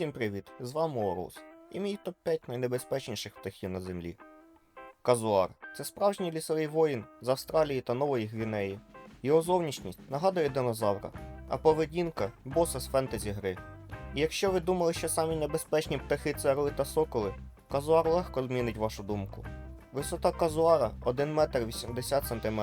Усім привіт! З вами Орус. І мій топ-5 найнебезпечніших птахів на землі. Казуар це справжній лісовий воїн з Австралії та Нової Гвінеї. Його зовнішність нагадує динозавра, а поведінка боса з фентезі гри. І якщо ви думали, що самі небезпечні птахи це орли та соколи, казуар легко змінить вашу думку. Висота казуара 1 метр 80 см,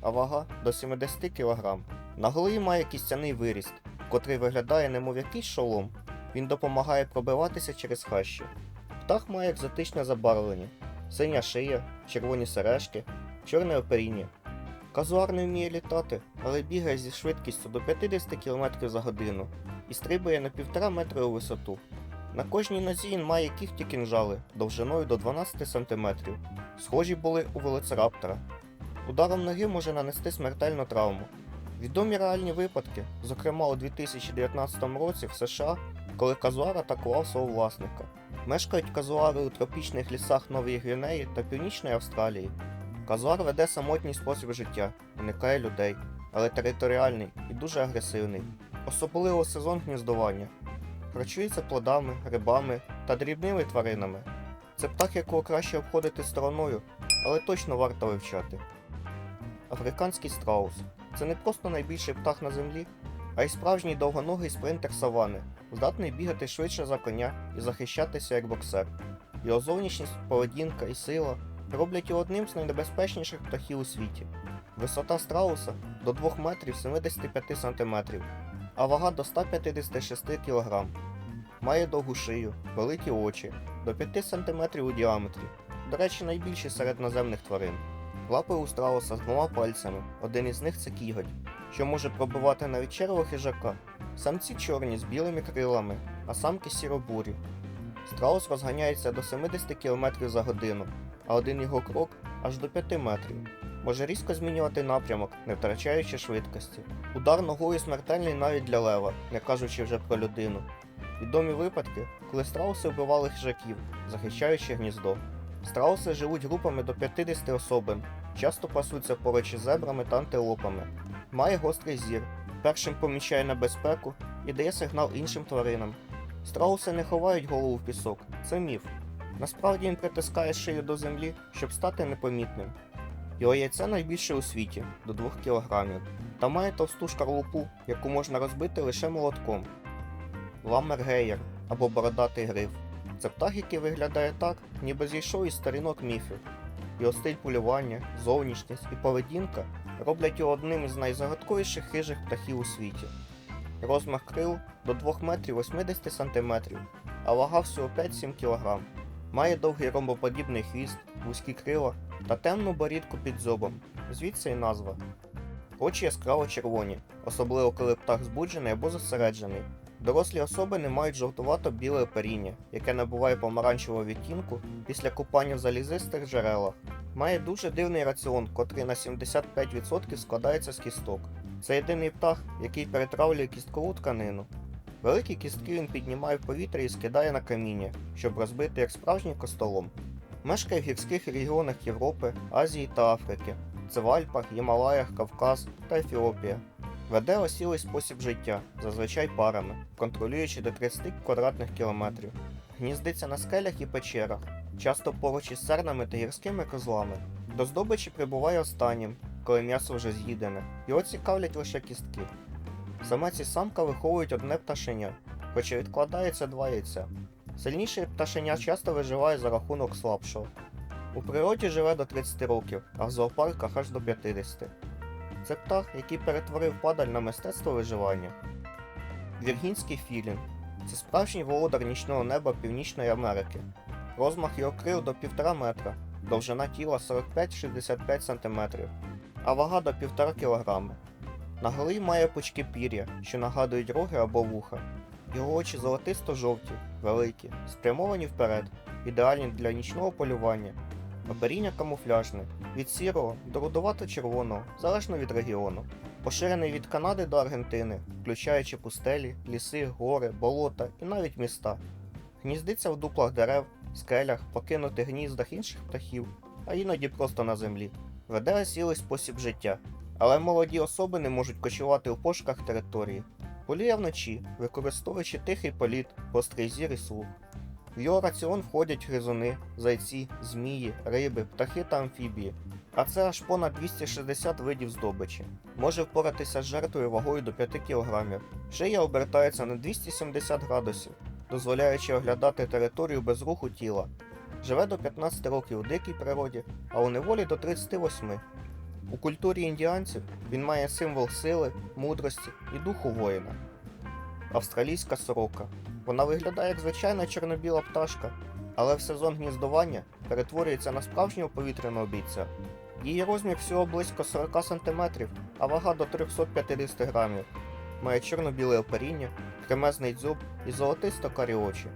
а вага до 70 кг. На голові має кістяний виріст, котрий виглядає немов якийсь шолом. Він допомагає пробиватися через хащі. Птах має екзотичне забарвлення: синя шия, червоні сережки, чорне оперіння. Казуар не вміє літати, але бігає зі швидкістю до 50 км за годину і стрибує на 1,5 метри у висоту. На кожній нозі він має кіхті кінжали довжиною до 12 см. Схожі були у велоцираптора. Ударом ноги може нанести смертельну травму. Відомі реальні випадки, зокрема у 2019 році в США, коли казуар атакував свого власника. Мешкають казуари у тропічних лісах Нової Гвінеї та Північної Австралії. Казуар веде самотній спосіб життя, уникає людей, але територіальний і дуже агресивний, особливо сезон гніздування. Харчується плодами, рибами та дрібними тваринами. Це птах, якого краще обходити стороною, але точно варто вивчати. Африканський страус це не просто найбільший птах на землі, а й справжній довгоногий спринтер савани, здатний бігати швидше за коня і захищатися як боксер. Його зовнішність, поведінка і сила роблять його одним з найнебезпечніших птахів у світі. Висота страуса до 2 метрів 75 см, а вага до 156 кг. Має довгу шию, великі очі, до 5 см у діаметрі. До речі, найбільші серед наземних тварин. Лапи у страуса з двома пальцями, один із них це кіготь, що може пробивати навіть червого хижака. Самці чорні з білими крилами, а самки сіробурі. Страус розганяється до 70 км за годину, а один його крок аж до 5 метрів. Може різко змінювати напрямок, не втрачаючи швидкості. Удар ногою смертельний навіть для лева, не кажучи вже про людину. Відомі випадки, коли страуси вбивали хижаків, захищаючи гніздо. Страуси живуть групами до 50 особин, часто пасуться поруч із зебрами та антилопами. Має гострий зір, першим помічає небезпеку і дає сигнал іншим тваринам. Страуси не ховають голову в пісок, це міф. Насправді він притискає шию до землі, щоб стати непомітним. Його яйце найбільше у світі до 2 кг, та має товсту шкарлупу, яку можна розбити лише молотком. Ламмергеєр або бородатий гриф. Це птах, який виглядає так, ніби зійшов із сторінок міфів. Його стиль полювання, зовнішність і поведінка роблять його одним із найзагадковіших хижих птахів у світі. Розмах крил до 2 метрів 80 см, а вага всього 5-7 кг. Має довгий ромбоподібний хвіст, вузькі крила та темну борідку під зобом, звідси і назва. Очі яскраво червоні, особливо коли птах збуджений або зосереджений. Дорослі особи не мають жовтувато-біле оперіння, яке набуває помаранчевого відтінку після купання в залізистих джерелах. Має дуже дивний раціон, котрий на 75% складається з кісток. Це єдиний птах, який перетравлює кісткову тканину. Великі кістки він піднімає в повітря і скидає на каміння, щоб розбити як справжній костолом. Мешкає в гірських регіонах Європи, Азії та Африки. Це в Альпах, Гімалаях, Кавказ та Ефіопія. Веде осілий спосіб життя, зазвичай парами, контролюючи до 30 квадратних кілометрів. Гніздиться на скелях і печерах, часто поруч із сернами та гірськими козлами. До здобичі прибуває останнім, коли м'ясо вже з'їдене. Його цікавлять лише кістки. Самець і самка виховують одне пташеня, хоча відкладається два яйця. Сильніше пташеня часто виживає за рахунок слабшого. У природі живе до 30 років, а в зоопарках аж до 50. Це який перетворив падаль на мистецтво виживання. Віргінський філін це справжній володар нічного неба Північної Америки. Розмах його крил до 1,5 метра, довжина тіла 45-65 см, а вага до 1,5 кг. На голові має пучки пір'я, що нагадують роги або вуха. Його очі золотисто-жовті, великі, спрямовані вперед, ідеальні для нічного полювання. Оперіння камуфляжне, від сірого до рудовато-червоного, залежно від регіону. Поширений від Канади до Аргентини, включаючи пустелі, ліси, гори, болота і навіть міста. Гніздиться в дуплах дерев, скелях, покинутих гніздах інших птахів, а іноді просто на землі. Веде осілий спосіб життя, але молоді особи не можуть кочувати у пошуках території. Полює вночі, використовуючи тихий політ, гострий зір і слух. В його раціон входять гризуни, зайці, змії, риби, птахи та амфібії, а це аж понад 260 видів здобичі. Може впоратися з жертвою вагою до 5 кг. Шия обертається на 270 градусів, дозволяючи оглядати територію без руху тіла. Живе до 15 років у дикій природі, а у неволі до 38. У культурі індіанців він має символ сили, мудрості і духу воїна. Австралійська сорока. Вона виглядає як звичайна чорно-біла пташка, але в сезон гніздування перетворюється на справжнього повітряного бійця. Її розмір всього близько 40 см, а вага до 350 грамів. Має чорно-біле оперіння, кремезний дзьоб і золотисто карі очі.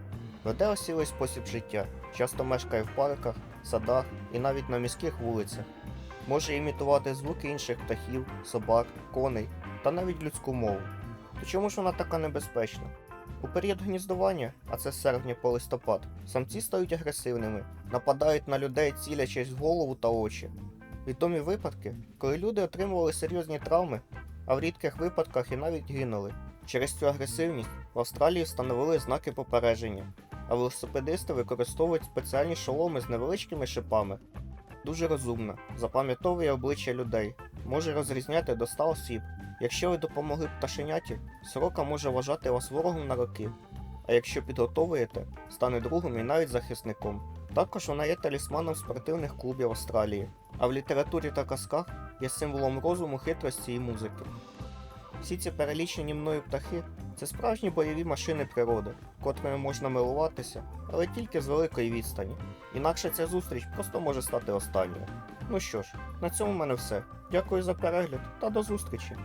Веде осілий спосіб життя, часто мешкає в парках, садах і навіть на міських вулицях. Може імітувати звуки інших птахів, собак, коней та навіть людську мову. То чому ж вона така небезпечна? У період гніздування, а це з серпня по листопад, самці стають агресивними, нападають на людей, цілячись в голову та очі. Відомі випадки, коли люди отримували серйозні травми, а в рідких випадках і навіть гинули. Через цю агресивність в Австралії встановили знаки попередження, а велосипедисти використовують спеціальні шоломи з невеличкими шипами. Дуже розумна, запам'ятовує обличчя людей, може розрізняти до 100 осіб. Якщо ви допомогли пташеняті, сорока може вважати вас ворогом на роки, а якщо підготовуєте, стане другом і навіть захисником. Також вона є талісманом спортивних клубів Австралії, а в літературі та казках є символом розуму, хитрості і музики. Всі ці перелічені мною птахи це справжні бойові машини природи, котрими можна милуватися, але тільки з великої відстані. Інакше ця зустріч просто може стати останньою. Ну що ж, на цьому в мене все. Дякую за перегляд та до зустрічі!